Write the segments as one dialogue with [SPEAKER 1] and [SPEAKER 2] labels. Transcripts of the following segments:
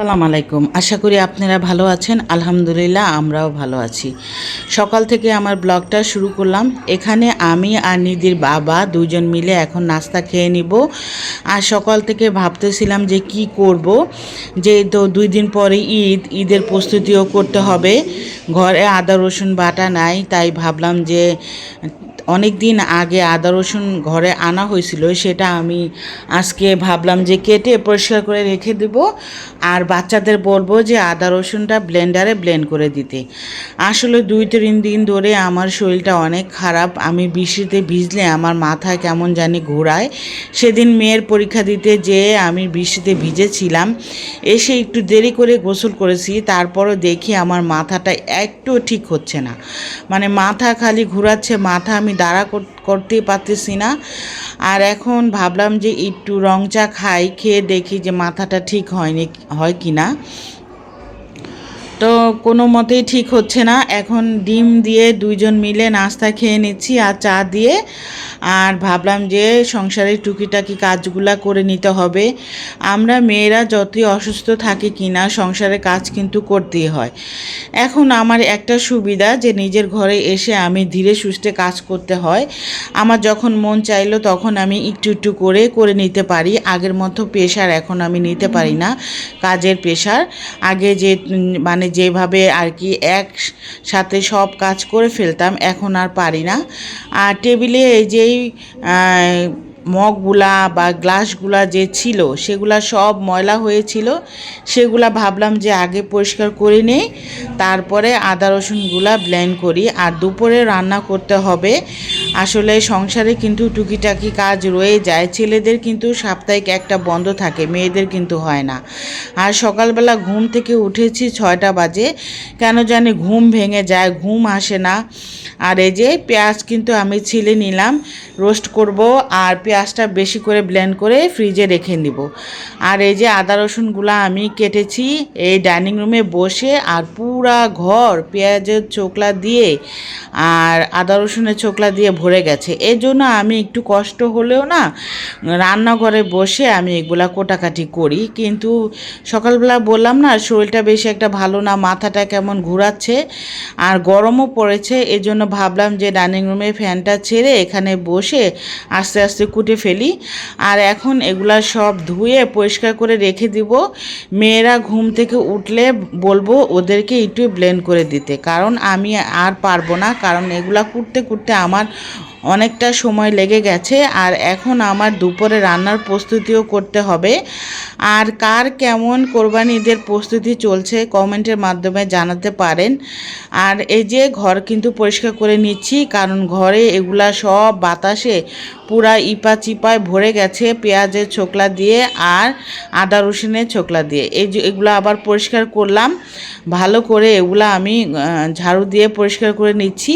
[SPEAKER 1] সালাম আলাইকুম। আশা করি আপনারা ভালো আছেন। আলহামদুলিল্লাহ, আমরাও ভালো আছি। সকাল থেকে আমার ব্লগটা শুরু করলাম। এখানে আমি আর নিদির বাবা দুজন মিলে এখন নাস্তা খেয়ে নিব। আর সকাল থেকে ভাবতেছিলাম যে কি করব। যে তো দুই দিন পরে ঈদ, ঈদের প্রস্তুতিও করতে হবে। ঘরে আদা, রসুন বাটা নাই, তাই ভাবলাম যে অনেক দিন আগে আদা রসুন ঘরে আনা হয়েছিল, সেটা আমি আজকে ভাবলাম যে কেটে পরিষ্কার করে রেখে দেব। আর বাচ্চাদের বলব যে আদা রসুনটা ব্লেন্ডারে ব্লেন্ড করে দিতে। আসলে দুই তিন দিন ধরে আমার শরীরটা অনেক খারাপ, আমি বৃষ্টিতে ভিজলে আমার মাথা কেমন জানি ঘোরায়। সেদিন মেয়ের পরীক্ষা দিতে যেয়ে আমি বৃষ্টিতে ভিজেছিলাম, এসে একটু দেরি করে গোসল করেছি, তারপরও দেখি আমার মাথাটা একটু ঠিক হচ্ছে না। মানে মাথা খালি ঘোরাচ্ছে, মাথা আমি দাঁড়া করতে পারতেছি না। আর এখন ভাবলাম যে একটু রং চা খাই, খেয়ে দেখি যে মাথাটা ঠিক হয়নি, হয় কি না তো কোনো মতেই ঠিক হচ্ছে না। এখন ডিম দিয়ে দুইজন মিলে নাস্তা খেয়ে নিচ্ছি আর চা দিয়ে। আর ভাবলাম যে সংসারের টুকিটাকি কাজগুলা করে নিতে হবে। আমরা মেয়েরা যতই অসুস্থ থাকি কিনা সংসারের কাজ কিন্তু করতেই হয়। এখন আমার একটা সুবিধা যে নিজের ঘরে এসে আমি ধীরে সুস্থে কাজ করতে হয়। আমার যখন মন চাইলো তখন আমি একটু একটু করে করে নিতে পারি। আগের মতো প্রেশার এখন আমি নিতে পারি না। কাজের প্রেশার। আগে যে মানে যেভাবে আর কি এক সাথে সব কাজ করে ফেলতাম, এখন আর পারি না। আর টেবিলে যেই মগগুলা বা গ্লাসগুলা যে ছিল, সেগুলা সব ময়লা হয়েছিল। সেগুলা ভাবলাম যে আগে পরিষ্কার করে নেই, তারপরে আদা রসুনগুলা ব্লেন্ড করি। আর দুপুরে রান্না করতে হবে। আসলে সংসারে কিন্তু টুকিটাকি কাজ রয়ে যায়। ছেলেদের কিন্তু সাপ্তাহিক একটা বন্ধ থাকে, মেয়েদের কিন্তু হয় না। আর সকালবেলা ঘুম থেকে উঠেছি ছয়টা বাজে। কেন জানি ঘুম ভেঙে যায়, ঘুম আসে না। আর এই যে পেঁয়াজ কিন্তু আমি ছিলে নিলাম, রোস্ট করব। আর পেঁয়াজটা বেশি করে ব্লেন্ড করে ফ্রিজে রেখে নিব। আর এই যে আদা রসুনগুলো আমি কেটেছি, এই ডাইনিং রুমে বসে আর পুরা ঘর পেঁয়াজের চোকলা দিয়ে আর আদা রসুনের চোকলা দিয়ে ভরে গেছে। এই জন্য আমি একটু কষ্ট হলেও না, রান্নাঘরে বসে আমি এগুলা কোটাকাটি করি। কিন্তু সকালবেলা বললাম না, শরীরটা বেশি একটা ভালো না, মাথাটা কেমন ঘোরাচ্ছে আর গরমও পড়েছে এজন্য ভাবলাম যে ডাইনিং রুমে ফ্যানটা ছেড়ে এখানে বসে আস্তে আস্তে কুটে ফেলি। আর এখন এগুলা সব ধুয়ে পরিষ্কার করে রেখে দিব। মেয়েরা ঘুম থেকে উঠলে বলব ওদেরকে একটু ব্লেন্ড করে দিতে। কারণ আমি আর পারব না। কারণ এগুলা কুটতে কুটতে আমার অনেকটা সময় লেগে গেছে আর এখন আমার দুপুরে রান্নার প্রস্তুতিও করতে হবে। আর কার কেমন কোরবানি ঈদের প্রস্তুতি চলছে কমেন্টের মাধ্যমে জানাতে পারেন। আর এই যে ঘর কিন্তু পরিষ্কার করে নিচ্ছি, কারণ ঘরে এগুলা সব বাতাসে পুরা ইপা চিপায় ভরে গেছে পেঁয়াজের ছোকলা দিয়ে আর আদা রসুনের ছোকলা দিয়ে। এই যে এগুলো আবার পরিষ্কার করলাম, ভালো করে এগুলো আমি ঝাড়ু দিয়ে পরিষ্কার করে নিচ্ছি।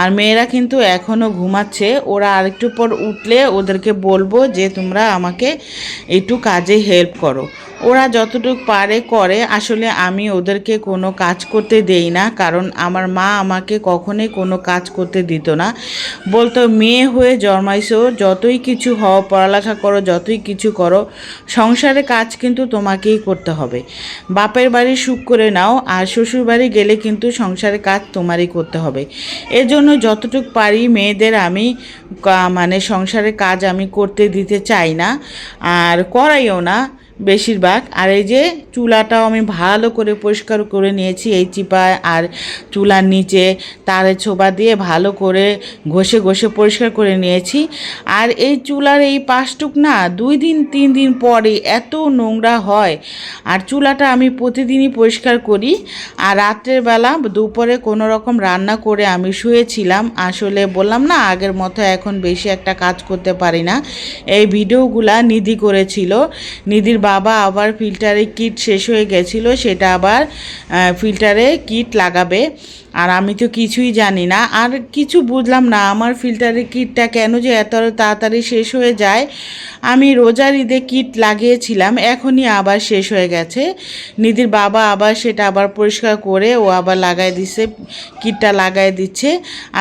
[SPEAKER 1] আর মেয়েরা কিন্তু এখনও ঘুমাচ্ছে ওরা আরেকটু পর উঠলে ওদেরকে বলব যে তোমরা আমাকে একটু কাজে হেল্প করো। ওরা যতটুকু পারে করে, আসলে আমি ওদেরকে কোনো কাজ করতে দেই না, কারণ আমার মা আমাকে কখনোই কোনো কাজ করতে দিত না। বলতো, মেয়ে হয়ে জন্মাইছো, যতই কিছু হও, পড়ালেখা করো, যতই কিছু করো, সংসারে কাজ কিন্তু তোমাকেই করতে হবে। বাপের বাড়ি সুখ করে নাও, আর শ্বশুর বাড়ি গেলে কিন্তু সংসারে কাজ তোমারই করতে হবে। এজন্য জন্য যতটুকু পারি মেয়েদের আমি কা- মানে সংসারের কাজ আমি করতে দিতে চাই না আর করাইও না। বেশিরভাগ। আর এই যে চুলাটাও আমি ভালো করে পরিষ্কার করে নিয়েছি এই চিপায়। আর চুলার নিচে তারে ছোবা দিয়ে ভালো করে ঘষে ঘষে পরিষ্কার করে নিয়েছি। আর এই চুলার এই পাশটুক না, দুই দিন, তিন দিন পরে এত নোংরা হয়। আর চুলাটা আমি প্রতিদিনই পরিষ্কার করি। আর রাত্রের বেলা দুপুরে কোনো রকম রান্না করে আমি শুয়েছিলাম। আসলে বললাম না, আগের মতো এখন বেশি একটা কাজ করতে পারি না। এই ভিডিওগুলা নিধি করেছিল। নিধির বাবা আবার ফিল্টারে কিট শেষ হয়ে গেছিল সেটা আবার ফিল্টারে কিট লাগাবে। আর আমি তো কিছুই জানি না। আর কিছু বুঝলাম না, আমার ফিল্টারের কিটটা কেন যে এত তাড়াতাড়ি শেষ হয়ে যায়। আমি রোজার ঈদে কিট লাগিয়েছিলাম, এখনই আবার শেষ হয়ে গেছে। নিধির বাবা আবার সেটা আবার পরিষ্কার করে, ও আবার লাগাই দিচ্ছে কিটটা লাগাই দিচ্ছে।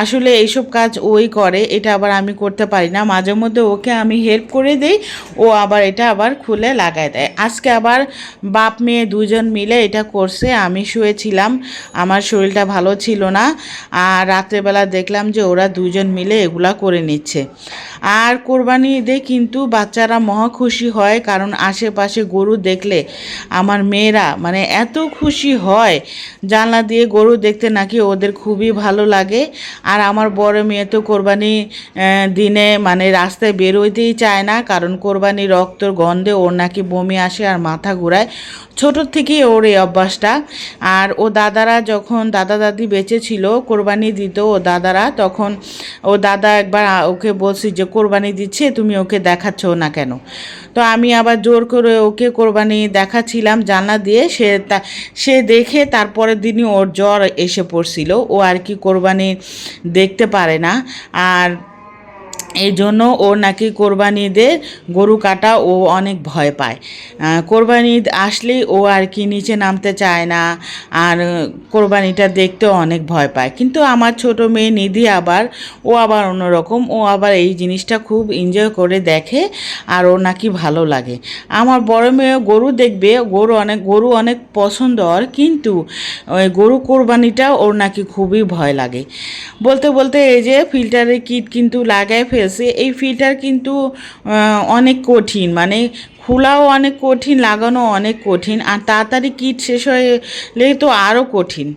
[SPEAKER 1] আসলে এইসব কাজ ওই করে, এটা আবার আমি করতে পারি না। মাঝে মধ্যে ওকে আমি হেল্প করে দিই, ও আবার এটা আবার খুলে লাগাই দেয়। আজকে আবার বাপ মেয়ে দুজন মিলে এটা করছে, আমি শুয়েছিলাম, আমার শরীরটা ভালো ছিল না। আর রাত্রেবেলা দেখলাম যে ওরা দুজন মিলে এগুলা করে নিচ্ছে। আর কোরবানি ঈদে কিন্তু বাচ্চারা মহা খুশি হয়, কারণ আশেপাশে গরু দেখলে আমার মেয়েরা মানে এত খুশি হয়। জানলা দিয়ে গরু দেখতে নাকি ওদের খুবই ভালো লাগে। আর আমার বড় মেয়ে তো কোরবানি দিনে মানে রাস্তায় বেরোইতেই চায় না, কারণ কোরবানি রক্তর গন্ধে ওর নাকি বমি আসে আর মাথা ঘুরায়। ছোটোর থেকেই ওর এই অভ্যাসটা। আর ও দাদারা যখন, দাদা দাদি বেঁচে ছিল কোরবানি দিত ও দাদারা। তখন ও দাদা একবার ওকে বলছি যে, কোরবানি দিচ্ছে, তুমি ওকে দেখাচ্ছ না কেন? তো আমি আবার জোর করে ওকে কোরবানি দেখাচ্ছিলাম জানা দিয়ে। সে তা, সে দেখে তারপরের দিনই ওর জ্বর এসে পড়ছিল। ও আর কি কোরবানি দেখতে পারে না। আর এই জন্য ওর নাকি কোরবানি ঈদের গরু কাটা ও অনেক ভয় পায়। কোরবানি আসলেই ও আর কি নিচে নামতে চায় না, আর কোরবানিটা দেখতেও অনেক ভয় পায়। কিন্তু আমার ছোট মেয়ে নিধি আবার, ও আবার অন্যরকম, ও আবার এই জিনিসটা খুব এনজয় করে দেখে, আর ওর নাকি ভালো লাগে। আমার বড় মেয়ে গরু দেখবে, গরু অনেক গরু অনেক পছন্দ ওর, কিন্তু ওই গরু কোরবানিটা ওর নাকি খুবই ভয় লাগে। বলতে বলতে এই যে ফিল্টারের কিট কিন্তু লাগায় ফেলছে এই ফিটার কিন্তু অনেক কঠিন। মানে খোলাও অনেক কঠিন লাগানো অনেক কঠিন, আর তাড়াতাড়ি কিট শেষ হলে তো আরও কঠিন।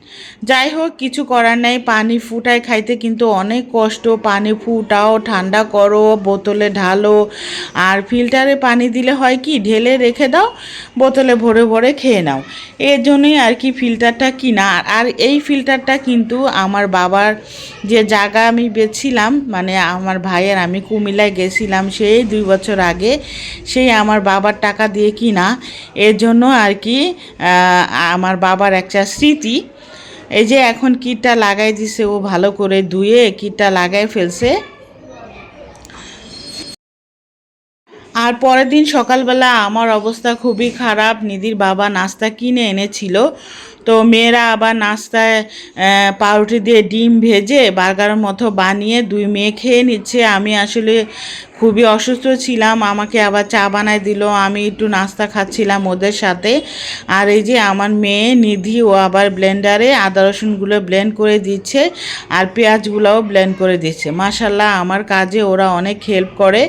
[SPEAKER 1] যাই হোক, কিছু করার নেই, পানি ফুটায় খাইতে কিন্তু অনেক কষ্ট, পানি ফুটাও, ঠান্ডা করো, বোতলে ঢালো, আর ফিল্টারে পানি দিলে হয় কি, ঢেলে রেখে দাও, বোতলে ভরে ভরে খেয়ে নাও। এর জন্যই আর কি ফিল্টারটা কিনা, আর এই ফিল্টারটা কিন্তু আমার বাবার যে জায়গা আমি বেছিলাম মানে আমার ভাইয়ের, আমি কুমিল্লায় গেছিলাম সেই দুই বছর আগে, সেই আমার বাবার টাকা দিয়ে কিনা এর জন্য আর কি আমার বাবার একটা স্মৃতি। এই যে এখন কিটটা লাগাই দিছে, ও ভালো করে ধুয়ে কিটটা লাগাই ফেলছে। আর পরের দিন সকালবেলা আমার অবস্থা খুবই খারাপ। নিধির বাবা নাস্তা কিনে এনেছিল। তো মেয়েরা আবার নাস্তায় পাউরুটি দিয়ে ডিম ভেজে, বার্গারের মতো বানিয়ে দুই মেয়ে খেয়ে নিচ্ছে। আমি আসলে খুবই অসুস্থ ছিলাম, আমাকে আবার চা বানায় দিল, আমি একটু নাস্তা খাচ্ছিলাম ওদের সাথে। আর এই যে আমার মেয়ে নিধি, ও আবার ব্লেন্ডারে আদা রসুনগুলো ব্লেন্ড করে দিচ্ছে আর পেঁয়াজগুলোও ব্লেন্ড করে দিচ্ছে। মাশাল্লাহ, আমার কাজে ওরা অনেক হেল্প করে।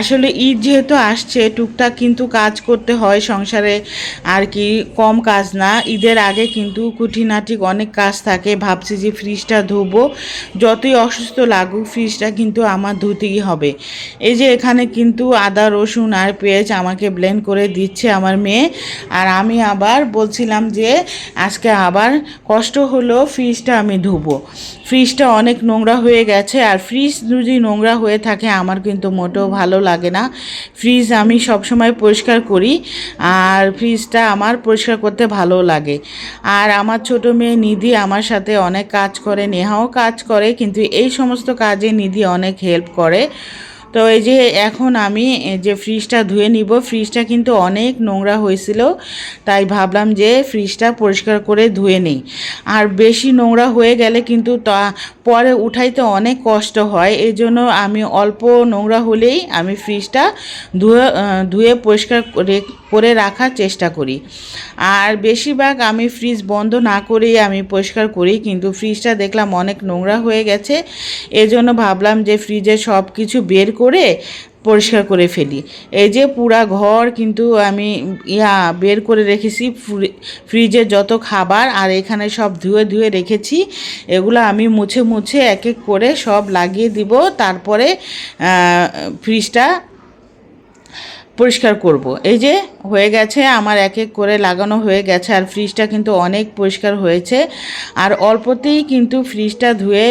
[SPEAKER 1] আসলে ঈদ যেহেতু আসছে, টুকটাক কিন্তু কাজ করতে হয় সংসারে, আর কি কম কাজ না। ঈদের আগে কিন্তু কুটিনাটি অনেক কাজ থাকে, ভাবছি যে ফ্রিজটা ধুবো। যতই অসুস্থ লাগুক ফ্রিজটা কিন্তু আমার ধুতেই হবে। এই যে এখানে কিন্তু আদা, রসুন আর পেঁয়াজ আমাকে ব্লেন্ড করে দিচ্ছে আমার মেয়ে। আর আমি আবার বলছিলাম যে আজকে আবার কষ্ট হলো, ফ্রিজটা আমি ধুবো। ফ্রিজটা অনেক নোংরা হয়ে গেছে আর ফ্রিজ যদি নোংরা হয়ে থাকে আমার কিন্তু মোটেও ভালো লাগে না। ফ্রিজ আমি সবসময় পরিষ্কার করি আর ফ্রিজটা আমার পরিষ্কার করতে ভালো লাগে। আর আমার ছোট মেয়ে নিধি আমার সাথে অনেক কাজ করে, নেহাও কাজ করে, কিন্তু এই সমস্ত কাজে নিধি অনেক হেল্প করে। তো এই যে এখন আমি যে ফ্রিজটা ধুয়ে নিব। ফ্রিজটা কিন্তু অনেক নোংরা হয়েছিল, তাই ভাবলাম যে ফ্রিজটা পরিষ্কার করে ধুয়ে নিই। আর বেশি নোংরা হয়ে গেলে কিন্তু তা, পরে উঠাইতে অনেক কষ্ট হয়। এই জন্য আমি অল্প নোংরা হলেই আমি ফ্রিজটা ধুয়ে ধুয়ে পরিষ্কার করে রাখার চেষ্টা করি। আর বেশিরভাগ আমি ফ্রিজ বন্ধ না করেই আমি পরিষ্কার করি, কিন্তু ফ্রিজটা দেখলাম অনেক নোংরা হয়ে গেছে। এজন্য ভাবলাম যে ফ্রিজে সব কিছু বের করে পরিষ্কার করে ফেলি। এই যে পুরা ঘর কিন্তু আমি ইয়া বের করে রেখেছি ফ্রিজের ফ্রিজে যত খাবার আর এখানে সব ধুয়ে ধুয়ে রেখেছি। এগুলো আমি মুছে মুছে এক এক করে সব লাগিয়ে দিব। তারপরে ফ্রিজটা পরিষ্কার করব। এই যে হয়ে গেছে, আমার এক এক করে লাগানো হয়ে গেছে, আর ফ্রিজটা কিন্তু অনেক পরিষ্কার হয়েছে। আর অল্পতেই কিন্তু ফ্রিজটা ধুয়ে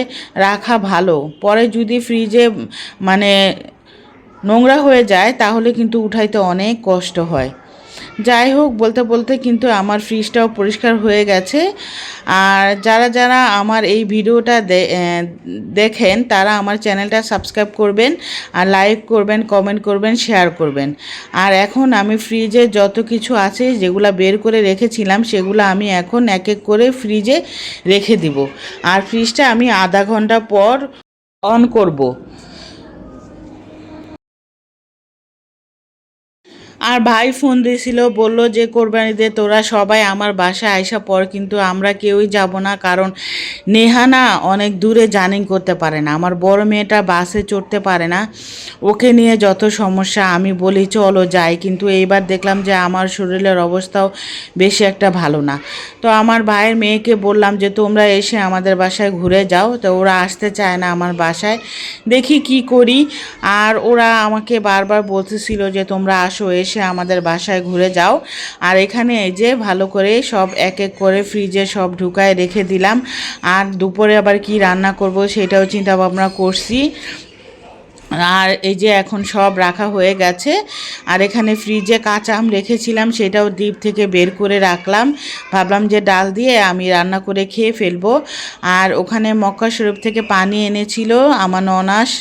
[SPEAKER 1] রাখা ভালো। পরে যদি ফ্রিজে মানে নোংরা হয়ে যায়, তাহলে কিন্তু উঠাইতে অনেক কষ্ট হয়। যাই হোক, বলতে বলতে কিন্তু আমার ফ্রিজটাও পরিষ্কার হয়ে গেছে। আর যারা যারা আমার এই ভিডিওটা দেখেন, তারা আমার চ্যানেলটা সাবস্ক্রাইব করবেন আর লাইক করবেন কমেন্ট করবেন শেয়ার করবেন। আর এখন আমি ফ্রিজে যত কিছু আছে, যেগুলো বের করে রেখেছিলাম, সেগুলো আমি এখন এক এক করে ফ্রিজে রেখে দিব। আর ফ্রিজটা আমি আধা ঘণ্টা পর অন করব। আর ভাই ফোন দিয়েছিল বলল যে কোরবানিতে তোরা সবাই আমার বাসায় আইসা পর কিন্তু আমরা কেউই যাব না, কারণ নেহানা অনেক দূরে জার্নিং করতে পারে না। আমার বড় মেয়েটা বাসে চড়তে পারে না, ওকে নিয়ে যত সমস্যা, আমি বলি, চলো যাই। কিন্তু এইবার দেখলাম যে, আমার শরীরের অবস্থাও বেশি একটা ভালো না। তো আমার ভাইয়ের মেয়েকে বললাম যে, তোমরা এসে আমাদের বাসায় ঘুরে যাও। তো ওরা আসতে চায় না আমার বাসায়। দেখি কি করি। আর ওরা আমাকে বারবার বলতেছিল যে, তোমরা আসো, এসে। আমাদের বাসায় ঘুরে যাও। আর এখানে এই যে ভালো করে সব এক এক করে ফ্রিজে সব ঢুকায় রেখে দিলাম। আর দুপুরে আবার কি রান্না করব সেটাও চিন্তা ভাবনা করছি। আর এই যে এখন সব রাখা হয়ে গেছে, আর এখানে ফ্রিজে কাঁচা আম রেখেছিলাম, সেটাও ডিপ থেকে বের করে রাখলাম। ভাবলাম যে ডাল দিয়ে আমি রান্না করে খেয়ে ফেলব। আর ওখানে মক্কা শরীফ থেকে পানি এনেছিল, আমার ননাস,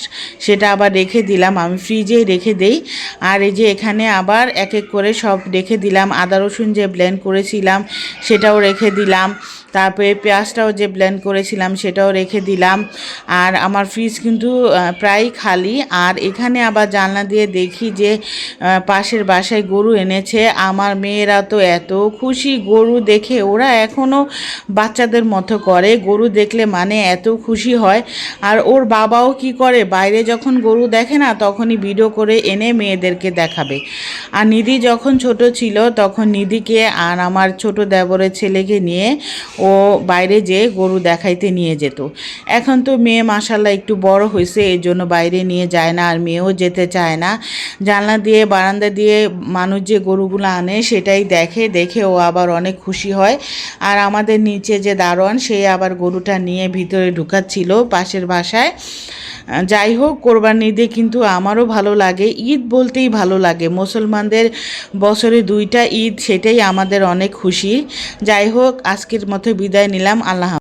[SPEAKER 1] সেটা আবার রেখে দিলাম, আমি ফ্রিজেই রেখে দেই। আর এই যে এখানে আবার এক এক করে সব রেখে দিলাম, আদা রসুন যে ব্লেন্ড করেছিলাম, সেটাও রেখে দিলাম। তারপরে পেঁয়াজটাও যে ব্লেন্ড করেছিলাম সেটাও রেখে দিলাম। আর আমার ফ্রিজ কিন্তু প্রায় খালি। আর এখানে আবার জানলা দিয়ে দেখি যে পাশের বাসায় গরু এনেছে। আমার মেয়েরা তো এত খুশি। গরু দেখে ওরা এখনও বাচ্চাদের মতো করে। গরু দেখলে মানে এত খুশি হয়। আর ওর বাবাও কি করে? বাইরে যখন গরু দেখে না, তখনই ভিডিও করে এনে মেয়েদেরকে দেখাবে। আর নিধি যখন ছোট ছিল, তখন নিধিকে আর আমার ছোট দেবরের ছেলেকে নিয়ে ও বাইরে যেয়ে গরু দেখাইতে নিয়ে যেত। এখন তো মেয়ে মাসাল্লাহ একটু বড় হয়েছে এর জন্য বাইরে নিয়ে যায় না আর মেয়েও যেতে চায় না। জানলা দিয়ে, বারান্দা দিয়ে মানুষ যে গরুগুলো আনে সেটাই দেখে দেখে ও আবার অনেক খুশি হয়। আর আমাদের নিচে যে দারোয়ান সেই আবার গরুটা নিয়ে ভিতরে ঢুকাচ্ছিল পাশের বাসায়। যাই হোক, কোরবান ঈদে কিন্তু আমারও ভালো লাগে। ঈদ বলতেই ভালো লাগে। মুসলমানদের বছরে দুইটা ঈদ, সেটাই আমাদের অনেক খুশি। যাই হোক, আজকের মতো বিদায় নিলাম। আল্লাহ।